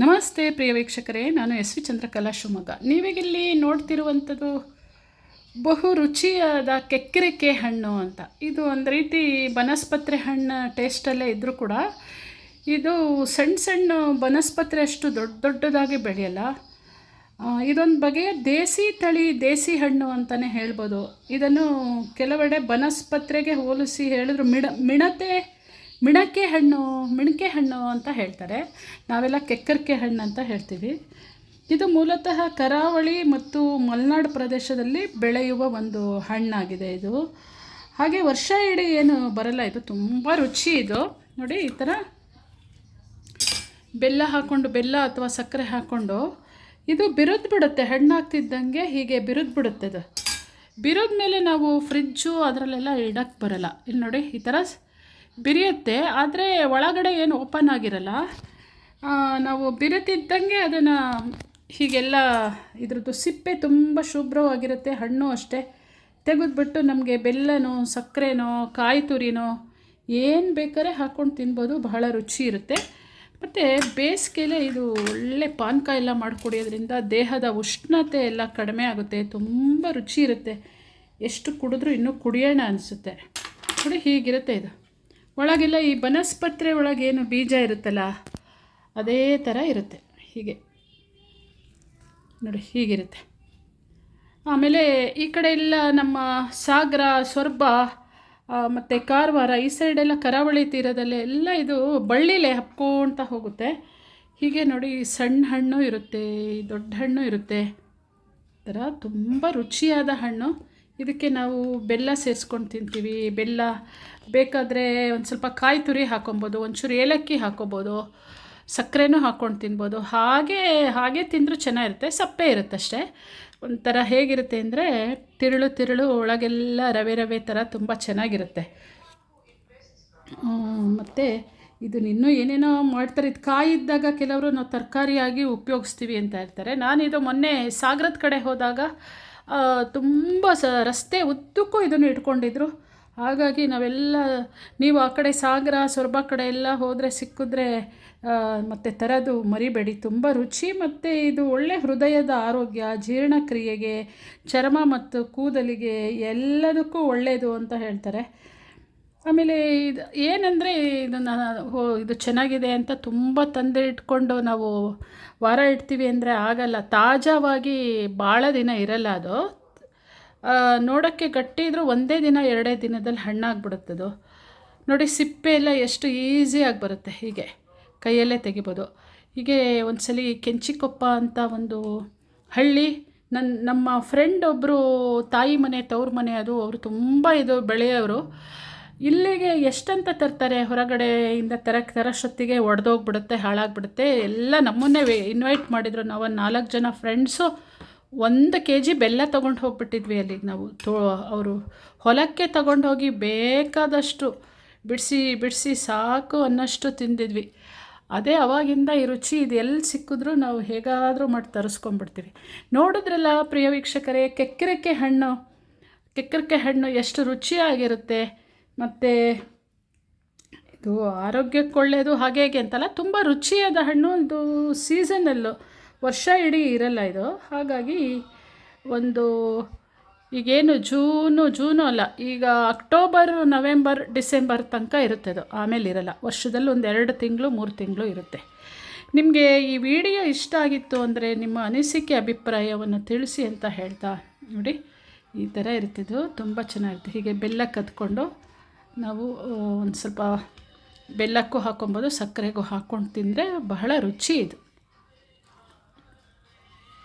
ನಮಸ್ತೆ ಪ್ರಿಯ ವೀಕ್ಷಕರೇ, ನಾನು ಎಸ್ ವಿ ಚಂದ್ರಕಲಾ ಶಿವಮೊಗ್ಗ. ನೀವಿಗಿಲ್ಲಿ ನೋಡ್ತಿರುವಂಥದ್ದು ಬಹು ರುಚಿಯಾದ ಕೆಕ್ಕರಿಕೆ ಹಣ್ಣು ಅಂತ. ಇದು ಒಂದು ರೀತಿ ಬನಸ್ಪತ್ರೆ ಹಣ್ಣು ಟೇಸ್ಟಲ್ಲೇ ಇದ್ದರೂ ಕೂಡ ಇದು ಸಣ್ಣ ಸಣ್ಣ ಬನಸ್ಪತ್ರೆ ಅಷ್ಟು ದೊಡ್ಡ ದೊಡ್ಡದಾಗಿ ಬೆಳೆಯಲ್ಲ. ಇದೊಂದು ಬಗೆಯ ದೇಸಿ ತಳಿ, ದೇಸಿ ಹಣ್ಣು ಅಂತಲೇ ಹೇಳ್ಬೋದು. ಇದನ್ನು ಕೆಲವೆಡೆ ಬನಸ್ಪತ್ರೆಗೆ ಹೋಲಿಸಿ ಹೇಳಿದ್ರು ಮಿಡ, ಮಿಣತೆ ಮಿಣಕೆ ಹಣ್ಣು ಮಿಣಕೆ ಹಣ್ಣು ಅಂತ ಹೇಳ್ತಾರೆ. ನಾವೆಲ್ಲ ಕೆಕ್ಕರ್ಕೆ ಹಣ್ಣು ಅಂತ ಹೇಳ್ತೀವಿ. ಇದು ಮೂಲತಃ ಕರಾವಳಿ ಮತ್ತು ಮಲೆನಾಡು ಪ್ರದೇಶದಲ್ಲಿ ಬೆಳೆಯುವ ಒಂದು ಹಣ್ಣಾಗಿದೆ ಇದು. ಹಾಗೆ ವರ್ಷ ಇಡೀ ಏನು ಬರಲ್ಲ, ಇದು ತುಂಬ ರುಚಿ ಇದು. ನೋಡಿ, ಈ ಥರ ಬೆಲ್ಲ ಹಾಕ್ಕೊಂಡು ಬೆಲ್ಲ ಅಥವಾ ಸಕ್ಕರೆ ಹಾಕ್ಕೊಂಡು ಇದು ಬಿರುದು ಬಿಡುತ್ತೆ, ಹಣ್ಣಾಗ್ತಿದ್ದಂಗೆ ಹೀಗೆ ಬಿರುದು ಬಿಡುತ್ತೆ ಇದು. ಬಿರೋದ ಮೇಲೆ ನಾವು ಫ್ರಿಜ್ಜು ಅದರಲ್ಲೆಲ್ಲ ಇಡಕ್ಕೆ ಬರಲ್ಲ. ಇಲ್ಲಿ ನೋಡಿ, ಈ ಥರ ಬಿರಿಯುತ್ತೆ, ಆದರೆ ಒಳಗಡೆ ಏನು ಓಪನ್ ಆಗಿರಲ್ಲ. ನಾವು ಬಿರುತ್ತಿದ್ದಂಗೆ ಅದನ್ನು ಹೀಗೆಲ್ಲ ಇದ್ರದ್ದು ಸಿಪ್ಪೆ ತುಂಬ ಶುಭ್ರವಾಗಿರುತ್ತೆ, ಹಣ್ಣು ಅಷ್ಟೇ. ತೆಗೆದ್ಬಿಟ್ಟು ನಮಗೆ ಬೆಲ್ಲನೋ, ಸಕ್ಕರೆನೋ, ಕಾಯಿ ತುರಿನೋ ಏನು ಬೇಕಾದ್ರೆ ಹಾಕ್ಕೊಂಡು ತಿನ್ಬೋದು, ಬಹಳ ರುಚಿ ಇರುತ್ತೆ. ಮತ್ತು ಬೇಸಿಗೆಲೆ ಇದು ಒಳ್ಳೆ ಪಾನಕ ಎಲ್ಲ ಮಾಡಿಕೊಡೋದ್ರಿಂದ ದೇಹದ ಉಷ್ಣತೆ ಎಲ್ಲ ಕಡಿಮೆ ಆಗುತ್ತೆ, ತುಂಬ ರುಚಿ ಇರುತ್ತೆ. ಎಷ್ಟು ಕುಡಿದ್ರೂ ಇನ್ನೂ ಕುಡಿಯೋಣ ಅನಿಸುತ್ತೆ. ನೋಡಿ ಹೀಗಿರುತ್ತೆ ಇದು. ಒಳಗೆಲ್ಲ ಈ ಬನಸ್ಪತ್ರೆ ಒಳಗೇನು ಬೀಜ ಇರುತ್ತಲ್ಲ, ಅದೇ ಥರ ಇರುತ್ತೆ. ಹೀಗೆ. ನೋಡಿ, ಹೀಗಿರುತ್ತೆ. ಆಮೇಲೆ ಈ ಕಡೆ ಎಲ್ಲ ನಮ್ಮ ಸಾಗರ, ಸೊರಬ ಮತ್ತು ಕಾರವಾರ, ಈ ಸೈಡೆಲ್ಲ ಕರಾವಳಿ ತೀರದಲ್ಲಿ ಎಲ್ಲ ಇದು ಬಳ್ಳಿಲೆ ಹಬ್ಕೊಳ್ತಾ ಹೋಗುತ್ತೆ. ಹೀಗೆ ನೋಡಿ, ಸಣ್ಣ ಹಣ್ಣು ಇರುತ್ತೆ, ದೊಡ್ಡ ಹಣ್ಣು ಇರುತ್ತೆ. ಥರ ತುಂಬ ರುಚಿಯಾದ ಹಣ್ಣು. ಇದಕ್ಕೆ ನಾವು ಬೆಲ್ಲ ಸೇರಿಸ್ಕೊಂಡು ತಿಂತೀವಿ. ಬೆಲ್ಲ ಬೇಕಾದರೆ ಒಂದು ಸ್ವಲ್ಪ ಕಾಯಿ ತುರಿ ಹಾಕೊಬೋದು, ಒಂಚೂರು ಏಲಕ್ಕಿ ಹಾಕೋಬೋದು, ಸಕ್ಕರೆನೂ ಹಾಕ್ಕೊಂಡು ತಿನ್ಬೋದು. ಹಾಗೆ ಹಾಗೆ ತಿಂದರೂ ಚೆನ್ನಾಗಿರುತ್ತೆ, ಸಪ್ಪೆ ಇರುತ್ತಷ್ಟೇ ಒಂಥರ ಹೇಗಿರುತ್ತೆ ಅಂದರೆ ತಿರುಳು ತಿರುಳು ಒಳಗೆಲ್ಲ ರವೆ ರವೆ ಥರ ತುಂಬ ಚೆನ್ನಾಗಿರುತ್ತೆ. ಮತ್ತು ಇದನ್ನ ಇನ್ನೂ ಏನೇನೋ ಮಾಡ್ತಾರೆ. ಇದು ಕಾಯಿ ಇದ್ದಾಗ ಕೆಲವರು ನಾವು ತರಕಾರಿಯಾಗಿ ಉಪಯೋಗಿಸ್ತೀವಿ ಅಂತ ಹೇಳ್ತಾರೆ. ನಾನಿದು ಮೊನ್ನೆ ಸಾಗರದ ಕಡೆ ಹೋದಾಗ ತುಂಬ ಸ ರಸ್ತೆ ಉದ್ದಕ್ಕೂ ಇದನ್ನು ಇಟ್ಕೊಂಡಿದ್ರು. ಹಾಗಾಗಿ ನಾವೆಲ್ಲ, ನೀವು ಆ ಕಡೆ ಸಾಗರ, ಸೊರಬ ಕಡೆ ಎಲ್ಲ ಹೋದರೆ ಸಿಕ್ಕಿದ್ರೆ ಮತ್ತು ತರೋದು ಮರಿಬೇಡಿ. ತುಂಬ ರುಚಿ ಮತ್ತು ಇದು ಒಳ್ಳೆ ಹೃದಯದ ಆರೋಗ್ಯ, ಜೀರ್ಣಕ್ರಿಯೆಗೆ, ಚರ್ಮ ಮತ್ತು ಕೂದಲಿಗೆ ಎಲ್ಲದಕ್ಕೂ ಒಳ್ಳೆಯದು ಅಂತ ಹೇಳ್ತಾರೆ. ಆಮೇಲೆ ಇದು ಏನಂದರೆ ಇದನ್ನು ಹೋ, ಇದು ಚೆನ್ನಾಗಿದೆ ಅಂತ ತುಂಬ ತಂದೆ ಇಟ್ಕೊಂಡು ನಾವು ವಾರ ಇಡ್ತೀವಿ ಅಂದರೆ ಆಗಲ್ಲ. ತಾಜಾವಾಗಿ ಭಾಳ ದಿನ ಇರಲ್ಲ ಅದು. ನೋಡೋಕ್ಕೆ ಗಟ್ಟಿ ಇದ್ರೂ ಒಂದೇ ದಿನ, ಎರಡೇ ದಿನದಲ್ಲಿ ಹಣ್ಣಾಗ್ಬಿಡುತ್ತದು ನೋಡಿ, ಸಿಪ್ಪೆ ಎಲ್ಲ ಎಷ್ಟು ಈಸಿಯಾಗಿ ಬರುತ್ತೆ ಹೀಗೆ. ಕೈಯಲ್ಲೇ ತೆಗಿಬೋದು. ಹೀಗೆ ಒಂದ್ಸಲಿ ಕೆಂಚಿಕೊಪ್ಪ ಅಂತ ಒಂದು ಹಳ್ಳಿ ನನ್ನ ನಮ್ಮ ಫ್ರೆಂಡ್ ಒಬ್ಬರು ತಾಯಿ ಮನೆ, ತವ್ರ ಮನೆ ಅದು, ಅವರು ತುಂಬ ಇದು ಬೆಳೆಯೋರು. ಇಲ್ಲಿಗೆ ಎಷ್ಟಂತ ತರ್ತಾರೆ? ಹೊರಗಡೆಯಿಂದ ತರಕ್ಕೆ ತರಷ್ಟೊತ್ತಿಗೆ ಒಡೆದೋಗ್ಬಿಡುತ್ತೆ, ಹಾಳಾಗ್ಬಿಡುತ್ತೆ. ಎಲ್ಲ ನಮ್ಮನ್ನೇ ಇನ್ವೈಟ್ ಮಾಡಿದ್ರು ನಾವು. ಒಂದು ನಾಲ್ಕು ಜನ ಫ್ರೆಂಡ್ಸು ಒಂದು ಕೆ ಜಿ ಬೆಲ್ಲ ತೊಗೊಂಡು ಹೋಗ್ಬಿಟ್ಟಿದ್ವಿ ಅಲ್ಲಿಗೆ ನಾವು ತೋ, ಅವರು ಹೊಲಕ್ಕೆ ತಗೊಂಡು ಹೋಗಿ ಬೇಕಾದಷ್ಟು ಬಿಡಿಸಿ ಬಿಡಿಸಿ ಸಾಕು ಅನ್ನಷ್ಟು ತಿಂದಿದ್ವಿ. ಅದೇ ಅವಾಗಿಂದ ಈ ರುಚಿ ಇದು ಎಲ್ಲಿ ಸಿಕ್ಕಿದ್ರೂ ನಾವು ಹೇಗಾದರೂ ಮಾಡಿ ತರಿಸ್ಕೊಂಡ್ಬಿಡ್ತೀವಿ. ನೋಡಿದ್ರಲ್ಲ ಪ್ರಿಯ ವೀಕ್ಷಕರೇ ಕೆಕ್ಕರಿಕೆ ಹಣ್ಣು. ಕೆಕ್ಕರಿಕೆ ಹಣ್ಣು ಎಷ್ಟು ರುಚಿಯಾಗಿರುತ್ತೆ. ಮತ್ತು ಇದು ಆರೋಗ್ಯಕ್ಕೆ ಒಳ್ಳೆಯದು ಹಾಗೆ ಹೇಗೆ ಅಂತಲ್ಲ, ತುಂಬ ರುಚಿಯಾದ ಹಣ್ಣು. ಇದು ಸೀಸನಲ್ಲು ವರ್ಷ ಇಡೀ ಇರಲ್ಲ ಇದು. ಹಾಗಾಗಿ ಒಂದು ಈಗೇನು ಜೂನು ಜೂನು ಅಲ್ಲ, ಈಗ ಅಕ್ಟೋಬರ್ ನವೆಂಬರ್ ಡಿಸೆಂಬರ್ ತನಕ ಇರುತ್ತೆ ಅದು ಆಮೇಲೆ ಇರಲ್ಲ, ವರ್ಷದಲ್ಲಿ ಒಂದು ಎರಡು ತಿಂಗಳು, ಮೂರು ತಿಂಗಳು ಇರುತ್ತೆ. ನಿಮಗೆ ಈ ವಿಡಿಯೋ ಇಷ್ಟ ಆಗಿತ್ತು ಅಂದರೆ ನಿಮ್ಮ ಅನಿಸಿಕೆ, ಅಭಿಪ್ರಾಯವನ್ನು ತಿಳಿಸಿ ಅಂತ ಹೇಳ್ತಾ ನೋಡಿ. ಈ ಥರ ಇರ್ತಿದ್ದು, ತುಂಬ ಚೆನ್ನಾಗಿತ್ತು ಹೀಗೆ ಬೆಲ್ಲ ಕದ್ಕೊಂಡು ನಾವು ಒಂದು ಸ್ವಲ್ಪ ಬೆಲ್ಲಕ್ಕೂ ಹಾಕೊಬೋದು, ಸಕ್ಕರೆಗೂ ಹಾಕ್ಕೊಂಡು ತಿಂದರೆ ಬಹಳ ರುಚಿ ಇದು.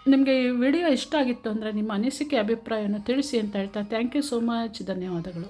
ನಿಮಗೆ ಈ ವಿಡಿಯೋ ಇಷ್ಟ ಆಗಿತ್ತು ಅಂದರೆ ನಿಮ್ಮ ಅನಿಸಿಕೆ, ಅಭಿಪ್ರಾಯವನ್ನು ತಿಳಿಸಿ ಅಂತ ಹೇಳ್ತಾ ಥ್ಯಾಂಕ್ ಯು ಸೋ ಮಚ್ ಧನ್ಯವಾದಗಳು.